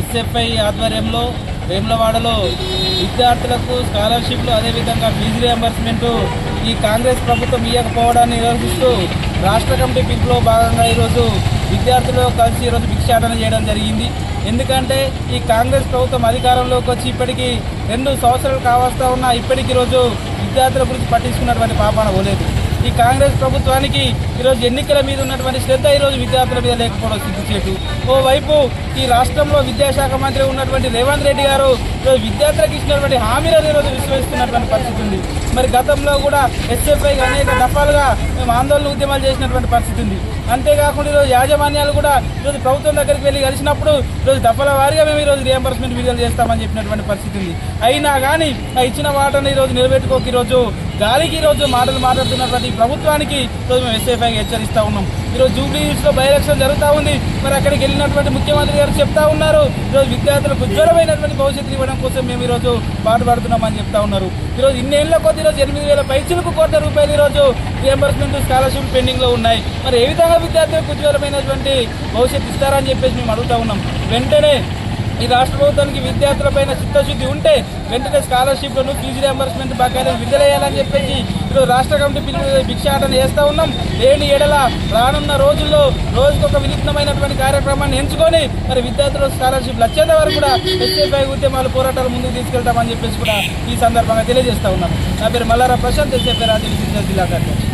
SFI ఆధ్వర్యంలో వేములవాడలో విద్యార్థులకు స్కాలర్షిప్లు అదేవిధంగా ఫీజు రియంబర్స్మెంట్ ఈ కాంగ్రెస్ ప్రభుత్వం ఇవ్వకపోవడాన్ని నిరసిస్తూ రాష్ట్ర కమిటీ పిలుపులో భాగంగా ఈరోజు విద్యార్థులు కలిసి ఈరోజు భిక్షాటన చేయడం జరిగింది. ఎందుకంటే ఈ కాంగ్రెస్ ప్రభుత్వం అధికారంలోకి వచ్చి ఇప్పటికీ రెండు సంవత్సరాలు కావస్తా ఉన్నా ఇప్పటికీ రోజు విద్యార్థుల గురించి పట్టించుకున్నటువంటి పాపాన పోలేదు. ఈ కాంగ్రెస్ ప్రభుత్వానికి ఈరోజు ఎన్నికల మీద ఉన్నటువంటి శ్రద్ధ ఈరోజు విద్యార్థుల మీద లేకపోవడం సిద్ధిచేటు ఓవైపు ఈ రాష్ట్రంలో విద్యాశాఖ మంత్రి ఉన్నటువంటి రేవంత్ రెడ్డి గారు ఈరోజు విద్యార్థులకు ఇచ్చినటువంటి హామీలను ఈరోజు విశ్వసిస్తున్నటువంటి పరిస్థితి ఉంది. మరి గతంలో కూడా ఎస్ఎఫ్ఐ అనేక దఫాలుగా మేము ఆందోళన ఉద్యమాలు చేసినటువంటి పరిస్థితి ఉంది. అంతేకాకుండా ఈరోజు యాజమాన్యాలు కూడా ఈరోజు ప్రభుత్వం దగ్గరికి వెళ్ళి కలిసినప్పుడు ఈరోజు దఫల వారిగా మేము ఈరోజు రియంబర్స్మెంట్ విడుదల చేస్తామని చెప్పినటువంటి పరిస్థితి ఉంది. అయినా కానీ ఆ ఇచ్చిన వాటను ఈరోజు నిలబెట్టుకోక ఈరోజు గాలికి ఈరోజు మాటలు మాట్లాడుతున్న ఈ ప్రభుత్వానికి ఈరోజు మేము ఎస్ఏఫైగా హెచ్చరిస్తూ ఉన్నాం. ఈరోజు జూబ్లీ హిల్స్లో బై ఎలక్షన్ జరుగుతూ ఉంది. మరి అక్కడికి వెళ్ళినటువంటి ముఖ్యమంత్రి గారు చెప్తా ఉన్నారు. ఈరోజు విద్యార్థులకు ఉజ్వలమైనటువంటి భవిష్యత్తు ఇవ్వడం కోసం మేము ఈరోజు పాటుపడుతున్నామని చెప్తా ఉన్నారు. ఈరోజు ఇన్నేళ్ళ కొద్ది ఈరోజు ఎనిమిది వేల పైచులకు కోట్ల రూపాయలు ఈరోజు రియంబర్స్మెంట్ స్కాలర్షిప్ పెండింగ్లో ఉన్నాయి. మరి ఏ విధంగా విద్యార్థులకు ఉజ్వలమైనటువంటి భవిష్యత్తు ఇస్తారని చెప్పేసి మేము అడుగుతా ఉన్నాం. వెంటనే ఈ రాష్ట్ర ప్రభుత్వానికి విద్యార్థులపైన చిత్తశుద్ధి ఉంటే వెంటనే స్కాలర్షిప్లను ఫీజు రియంబర్స్మెంట్ బకాయిలను విడుదలయ్యాలని చెప్పేసి ఇప్పుడు రాష్ట్ర కమిటీ పిలుపు భిక్షాటన చేస్తూ ఉన్నాం. లేని ఎడల రానున్న రోజుల్లో రోజుకొక వినూత్నమైనటువంటి కార్యక్రమాన్ని ఎంచుకొని మరి విద్యార్థుల స్కాలర్షిప్లు వచ్చేంత వరకు కూడా ఎస్ఏపై ఉద్యమాలు పోరాటాలు ముందుకు తీసుకెళ్తామని చెప్పేసి కూడా ఈ సందర్భంగా తెలియజేస్తా ఉన్నాం. నా పేరు మల్లారా ప్రశాంత్ ఎస్ఏపై రాజకీయ జిల్లా కార్యదర్శి.